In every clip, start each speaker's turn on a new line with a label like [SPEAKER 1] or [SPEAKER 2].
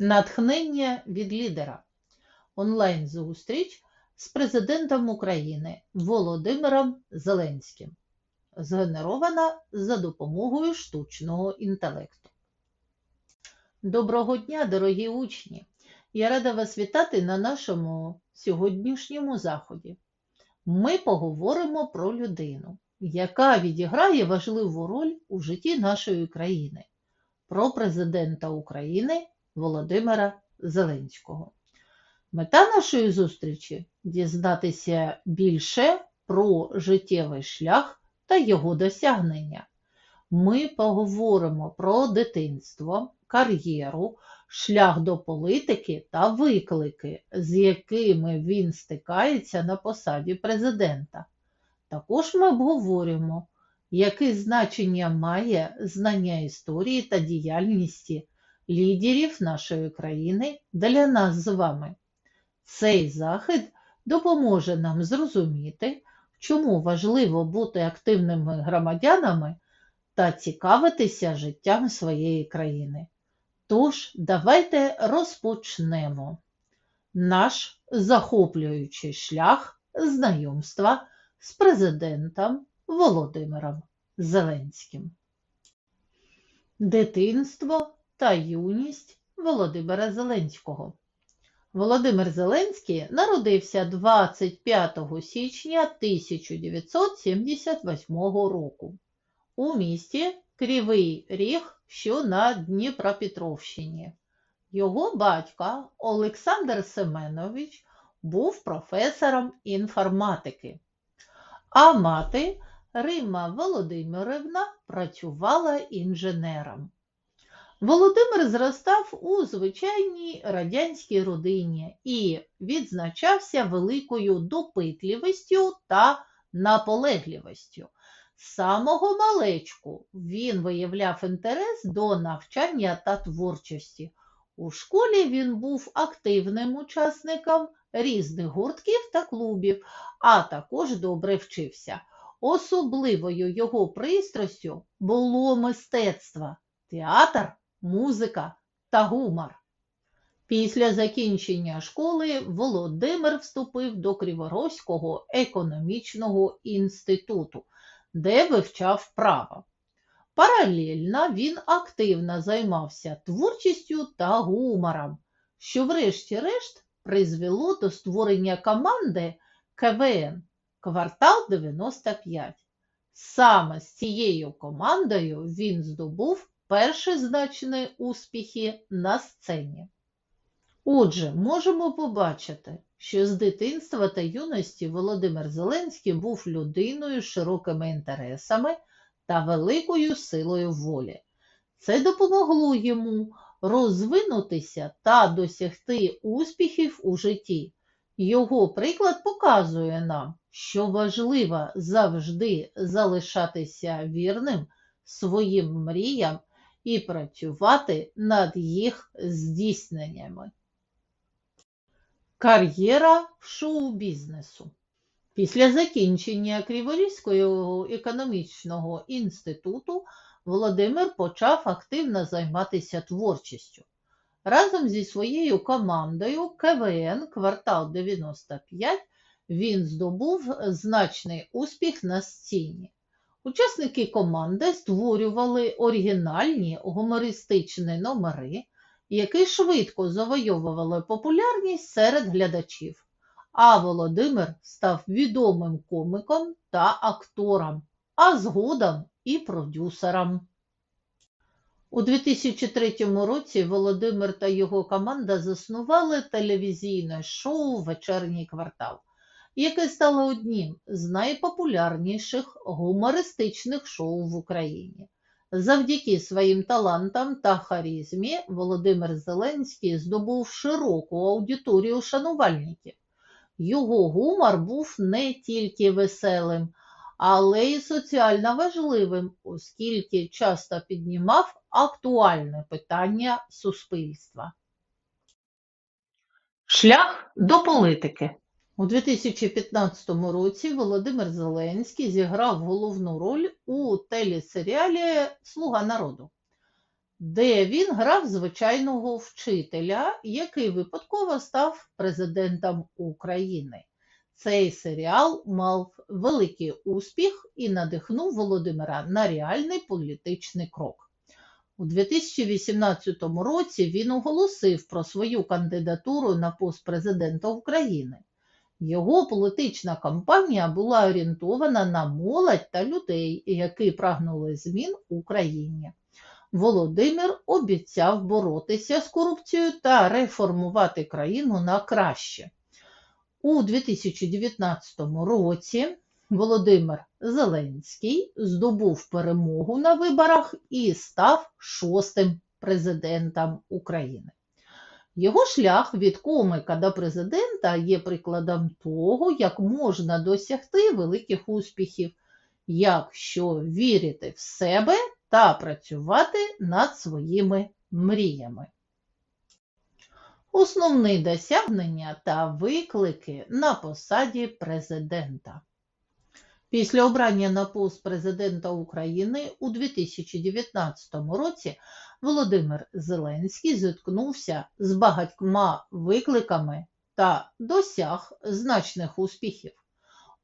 [SPEAKER 1] Натхнення від лідера. Онлайн-зустріч з президентом України Володимиром Зеленським. Згенерована за допомогою штучного інтелекту. Доброго дня, дорогі учні! Я рада вас вітати на нашому сьогоднішньому заході. Ми поговоримо про людину, яка відіграє важливу роль у житті нашої країни, про президента України Володимира Зеленського. Мета нашої зустрічі дізнатися більше про життєвий шлях та його досягнення. Ми поговоримо про дитинство, кар'єру, шлях до політики та виклики, з якими він стикається на посаді президента. Також ми обговоримо, яке значення має знання історії та діяльності лідерів нашої країни для нас з вами. Цей захід допоможе нам зрозуміти, чому важливо бути активними громадянами та цікавитися життям своєї країни. Тож, давайте розпочнемо наш захоплюючий шлях знайомства з президентом Володимиром Зеленським. Дитинство та юність Володимира Зеленського. Володимир Зеленський народився 25 січня 1978 року у місті Кривий Ріг, що на Дніпропетровщині. Його батько Олександр Семенович був професором інформатики, а мати Рима Володимирівна працювала інженером. Володимир зростав у звичайній радянській родині і відзначався великою допитливістю та наполегливістю. З самого малечку він виявляв інтерес до навчання та творчості. У школі він був активним учасником різних гуртків та клубів, а також добре вчився. Особливою його пристрастю було мистецтво, театр, музика та гумор. Після закінчення школи Володимир вступив до Криворозького економічного інституту, де вивчав право. Паралельно він активно займався творчістю та гумором, що, врешті-решт, призвело до створення команди КВН Квартал 95. Саме з цією командою він здобув перші значні успіхи на сцені. Отже, можемо побачити, що з дитинства та юності Володимир Зеленський був людиною з широкими інтересами та великою силою волі. Це допомогло йому розвинутися та досягти успіхів у житті. Його приклад показує нам, що важливо завжди залишатися вірним своїм мріям і працювати над їх здійсненнями. Кар'єра в шоу-бізнесу. Після закінчення Криворізького економічного інституту Володимир почав активно займатися творчістю. Разом зі своєю командою КВН Квартал 95 він здобув значний успіх на сцені. Учасники команди створювали оригінальні гумористичні номери, які швидко завойовували популярність серед глядачів. А Володимир став відомим коміком та актором, а згодом і продюсером. У 2003 році Володимир та його команда заснували телевізійне шоу Вечерній квартал, яке стало одним з найпопулярніших гумористичних шоу в Україні. Завдяки своїм талантам та харизмі Володимир Зеленський здобув широку аудиторію шанувальників. Його гумор був не тільки веселим, але й соціально важливим, оскільки часто піднімав актуальне питання суспільства. Шлях до політики. У 2015 році Володимир Зеленський зіграв головну роль у телесеріалі Слуга народу. де він грав звичайного вчителя, який випадково став президентом України. Цей серіал мав великий успіх і надихнув Володимира на реальний політичний крок. У 2018 році він оголосив про свою кандидатуру на пост президента України. Його політична кампанія була орієнтована на молодь та людей, які прагнули змін в Україні. Володимир обіцяв боротися з корупцією та реформувати країну на краще. У 2019 році Володимир Зеленський здобув перемогу на виборах і став шостим президентом України. Його шлях від комика до президента є прикладом того, як можна досягти великих успіхів, якщо вірити в себе та працювати над своїми мріями. Основні досягнення та виклики на посаді президента. Після обрання на пост президента України у 2019 році Володимир Зеленський зіткнувся з багатьма викликами та досяг значних успіхів.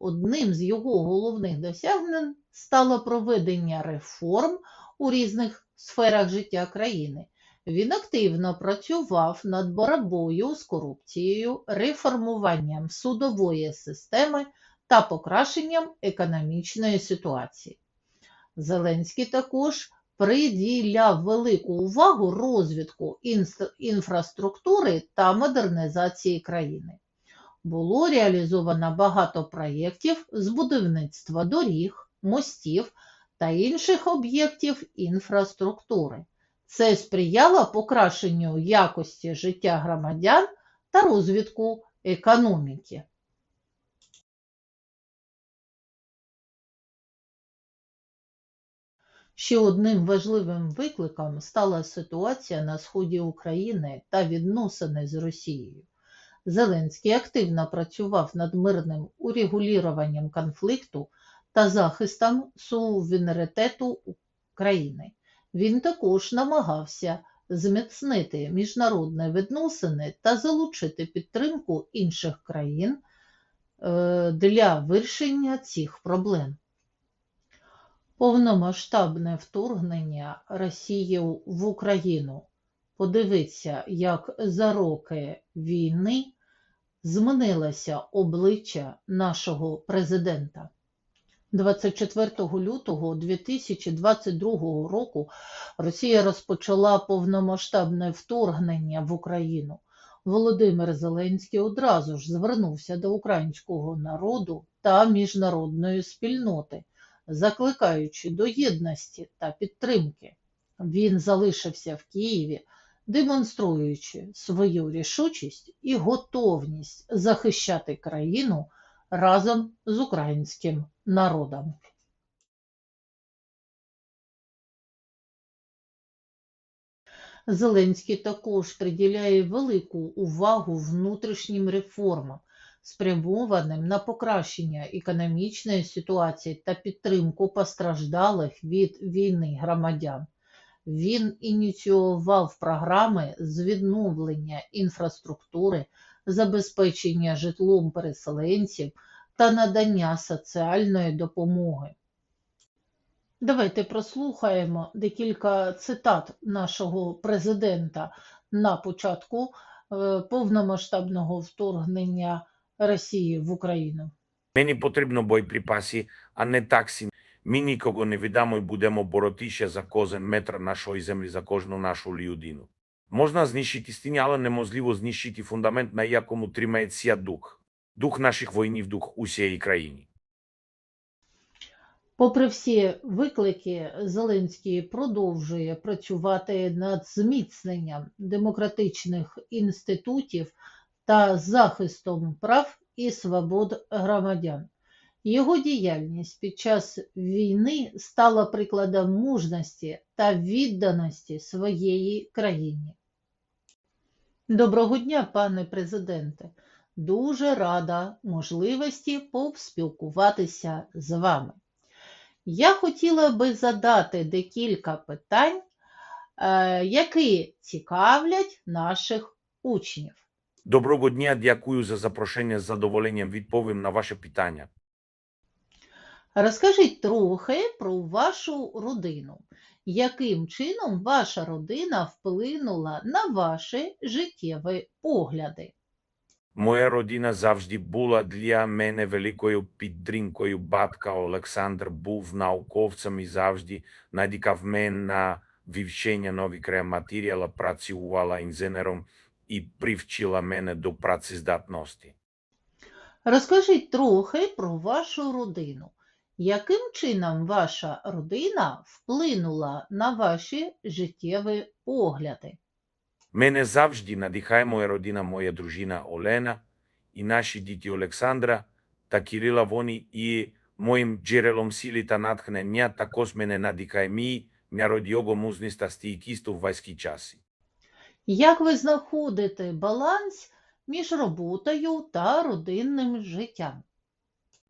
[SPEAKER 1] Одним з його головних досягнень стало проведення реформ у різних сферах життя країни. Він активно працював над боротьбою з корупцією, реформуванням судової системи та покращенням економічної ситуації. Зеленський також приділяв велику увагу розвитку інфраструктури та модернізації країни. Було реалізовано багато проєктів з будівництва доріг, мостів та інших об'єктів інфраструктури. Це сприяло покращенню якості життя громадян та розвитку економіки. Ще одним важливим викликом стала ситуація на сході України та відносини з Росією. Зеленський активно працював над мирним урегулюванням конфлікту та захистом суверенітету країни. Він також намагався зміцнити міжнародні відносини та залучити підтримку інших країн е, для вирішення цих проблем. Повномасштабне вторгнення Росії в Україну. Подивіться, як за роки війни змінилося обличчя нашого президента. 24 лютого 2022 року Росія розпочала повномасштабне вторгнення в Україну. Володимир Зеленський одразу ж звернувся до українського народу та міжнародної спільноти, закликаючи до єдності та підтримки. Він залишився в Києві, демонструючи свою рішучість і готовність захищати країну разом з українським народом. Зеленський також приділяє велику увагу внутрішнім реформам, спрямованим на покращення економічної ситуації та підтримку постраждалих від війни громадян. Він ініціював програми з відновлення інфраструктури, забезпечення житлом переселенців та надання соціальної допомоги. Давайте прослухаємо декілька цитат нашого президента на початку е, повномасштабного вторгнення Росії в Україну.
[SPEAKER 2] Meni потрібно боєприпаси, а не таксі. Ми нікого не віддамо і будемо боротися за кожен метр нашої землі, за кожну нашу людину. Можна знищити стіни, але неможливо знищити фундамент, на якому тримається дух. Дух наших воїнів, дух усієї країни.
[SPEAKER 1] Попри всі виклики, Зеленський продовжує працювати над зміцненням демократичних інститутів та захистом прав і свобод громадян. Його діяльність під час війни стала прикладом мужності та відданості своєї країні. Доброго дня, пане президенте. Дуже рада можливості поспілкуватися з вами. Я хотіла би задати декілька питань е, які цікавлять наших учнів.
[SPEAKER 2] Доброго дня, дякую за запрошення. З задоволенням відповім на ваше питання.
[SPEAKER 1] Розкажіть трохи про вашу родину. Яким чином ваша родина вплинула на ваші життєві погляди?
[SPEAKER 2] Моя родина завжди була для мене великою підтримкою. Батько Олександр був науковцем і завжди надікав мене на вивчення нових матеріалів, працювала інженером і привчила мене до працездатності.
[SPEAKER 1] Розкажіть трохи про вашу родину. Яким чином ваша родина вплинула на ваші життєві погляди?
[SPEAKER 2] Мене завжди надихає моя родина, моя дружина Олена і наші діти Олександра та Кирила. Вони і моїм джерелом сили та натхнення також мене надихає мій народ його мужність та стійкість у важкі часи.
[SPEAKER 1] Як ви знаходите баланс між роботою та родинним життям?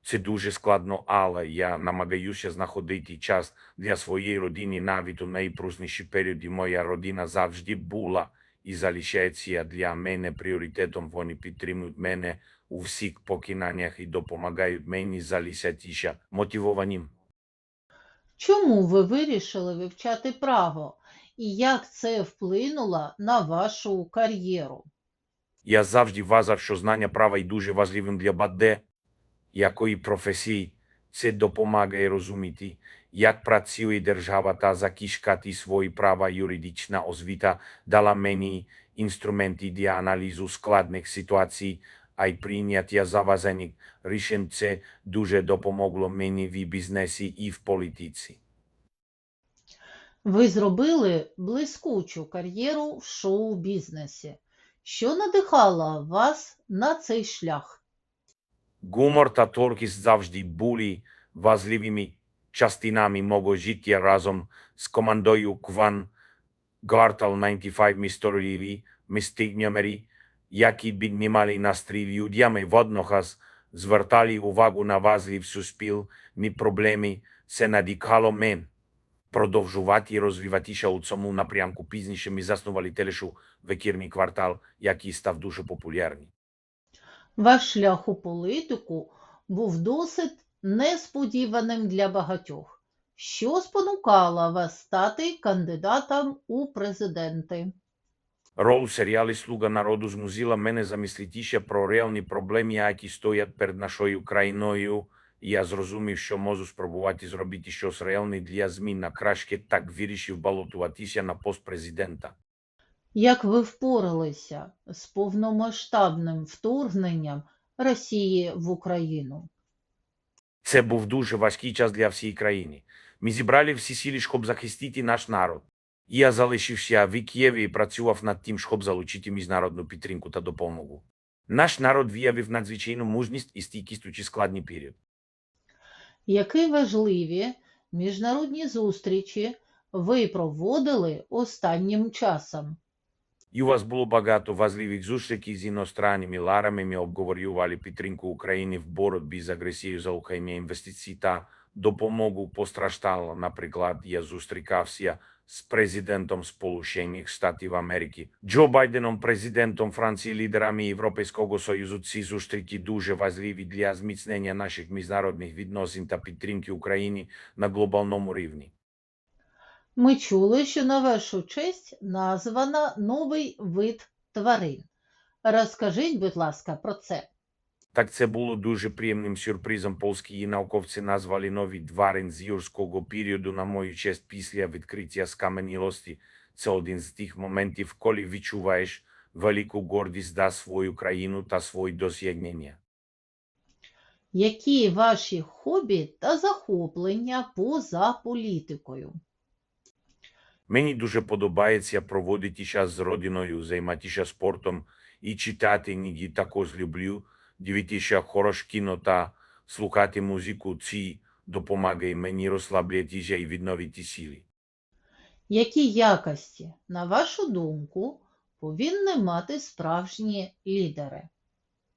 [SPEAKER 2] Це дуже складно, але я намагаюся знаходити час для своєї родини навіть у найпрусніші періоди. Моя родина завжди була і залишається для мене пріоритетом. Вони підтримують мене у всіх покинаннях і допомагають мені залишатися мотивованим.
[SPEAKER 1] Чому ви вирішили вивчати право і як це вплинуло на вашу кар'єру?
[SPEAKER 2] Я завжди вважав, що знання права є дуже важливим для баде, якої професії це допомагає розуміти, як працює держава та захищати свої права. Юридична освіта дала мені інструменти для аналізу складних ситуацій, а й прийняття заважених рішень. Це дуже допомогло мені в бізнесі і в політиці.
[SPEAKER 1] Ви зробили блискучу кар'єру в шоу-бізнесі. Що надихало вас на цей шлях?
[SPEAKER 2] Гумор та творчість завжди були важливими частинами мого життя разом з командою Кван Гартал 95 ми створили мистинямери, які піднімали настрій людям і водночас звертали увагу на важливі суспільні проблеми. Це надихало мен продовжувати і розвиватися у цьому напрямку. Пізніше ми заснували телешоу «Вечірній квартал», який став дуже популярний.
[SPEAKER 1] Ваш шлях у політику був досить несподіваним для багатьох. Що спонукало вас стати кандидатом у президенти?
[SPEAKER 2] Рол в серіалі Слуга народу змусила мене замислитися про реальні проблеми, які стоять перед нашою країною. Я зрозумів, що можу спробувати зробити щось реальне для змін на краще, так вирішив балотуватися на пост президента.
[SPEAKER 1] Як ви впоралися з повномасштабним вторгненням Росії в Україну?
[SPEAKER 2] Це був дуже важкий час для всієї країни. Ми зібрали всі сили, щоб захистити наш народ. Я залишився в Києві і працював над тим, щоб залучити міжнародну підтримку та допомогу. Наш народ виявив надзвичайну мужність і стійкість у складний період.
[SPEAKER 1] Які важливі міжнародні зустрічі ви проводили останнім часом?
[SPEAKER 2] І у вас було багато важливих зустрічей з іностранними ларами. Ми обговорювали підтримку України в боротьбі з агресією за Україну, інвестиції та допомогу постраждалим. Наприклад, я зустрікався з президентом Сполучених Штатів Америки, Джо Байденом, президентом Франції, лідерами Європейського Союзу. Ці зустрічі дуже важливі для зміцнення наших міжнародних відносин та підтримки України на глобальному рівні.
[SPEAKER 1] Ми чули, що на вашу честь названо новий вид тварин. Розкажіть, будь ласка, про це.
[SPEAKER 2] Так це було дуже приємним сюрпризом. Польські науковці назвали нові тварин з юрського періоду на мою честь після відкриття скаменілості. Це один з тих моментів, коли відчуваєш велику гордість за свою країну та свої досягнення.
[SPEAKER 1] Які ваші хобі та захоплення поза політикою?
[SPEAKER 2] Мені дуже подобається проводити час з родиною, займатися спортом і читати книги. Також люблю дивитися хороше кіно та слухати музику. Це допомагає мені розслаблятися і відновити сили.
[SPEAKER 1] Які якості, на вашу думку, повинні мати справжні лідери?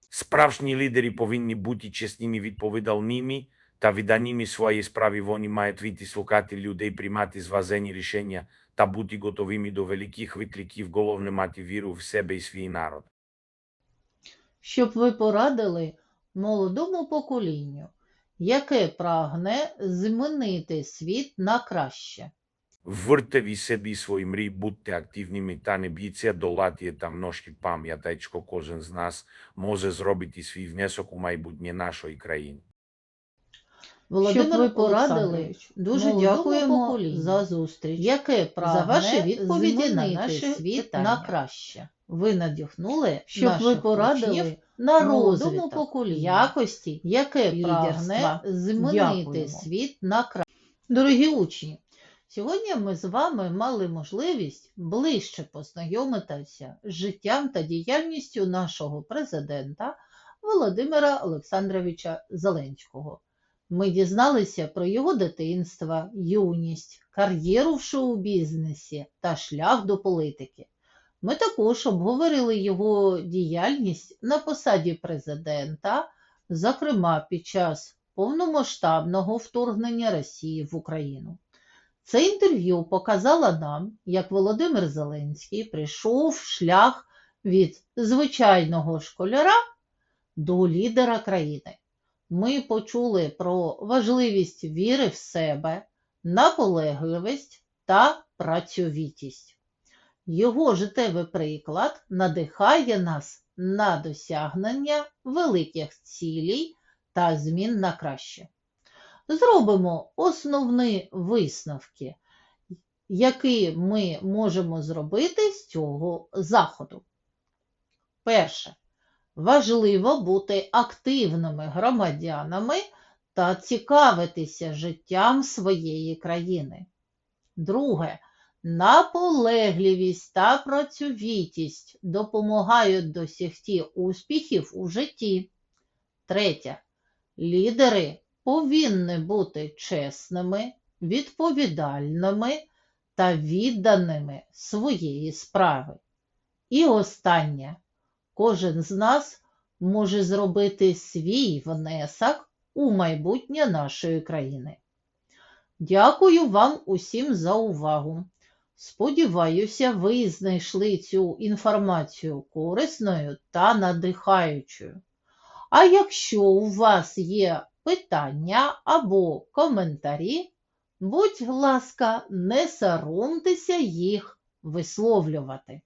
[SPEAKER 2] Справжні лідери повинні бути чесними, відповідальними та відданими своїй справі. Вони мають вміти слухати людей, приймати зважені рішення та бути готовими до великих викликів, головне мати віру в себе і свій народ.
[SPEAKER 1] Щоб ви порадили молодому поколінню, яке прагне змінити світ на краще.
[SPEAKER 2] Върте ви себе і свої мрії, будьте активними та не біться долати та множки пам'ятайте, кожен з нас може зробити свій внесок у майбутнє нашої країни.
[SPEAKER 1] Володимир
[SPEAKER 3] Щоб ви
[SPEAKER 1] порадили,
[SPEAKER 3] Олександрович,
[SPEAKER 1] дуже дякуємо
[SPEAKER 3] поколінню,
[SPEAKER 1] за зустріч, яке прагне
[SPEAKER 3] за ваші
[SPEAKER 1] відповіді на
[SPEAKER 3] змінити світ на
[SPEAKER 1] краще. Ви надихнули
[SPEAKER 3] Щоб
[SPEAKER 1] наших
[SPEAKER 3] ви порадили
[SPEAKER 1] на розвиток
[SPEAKER 3] поколінню,
[SPEAKER 1] якості, яке прагне змінити
[SPEAKER 3] Дякуємо.
[SPEAKER 1] світ на краще. Дорогі учні, сьогодні ми з вами мали можливість ближче познайомитися з життям та діяльністю нашого президента Володимира Олександровича Зеленського. Ми дізналися про його дитинство, юність, кар'єру в шоу-бізнесі та шлях до політики. Ми також обговорили його діяльність на посаді президента, зокрема під час повномасштабного вторгнення Росії в Україну. Це інтерв'ю показало нам, як Володимир Зеленський прийшов шлях від звичайного школяра до лідера країни. Ми почули про важливість віри в себе, наполегливість та працьовітість. Його життєвий приклад надихає нас на досягнення великих цілей та змін на краще. Зробимо основні висновки, які ми можемо зробити з цього заходу. Перше. Важливо бути активними громадянами та цікавитися життям своєї країни. Друге. Наполегливість та працьовітість допомагають досягти успіхів у житті. Третє. Лідери повинні бути чесними, відповідальними та відданими своєї справи. І останнє. Кожен з нас може зробити свій внесок у майбутнє нашої країни. Дякую вам усім за увагу. Сподіваюся, ви знайшли цю інформацію корисною та надихаючою. А якщо у вас є питання або коментарі, будь ласка, не соромтеся їх висловлювати.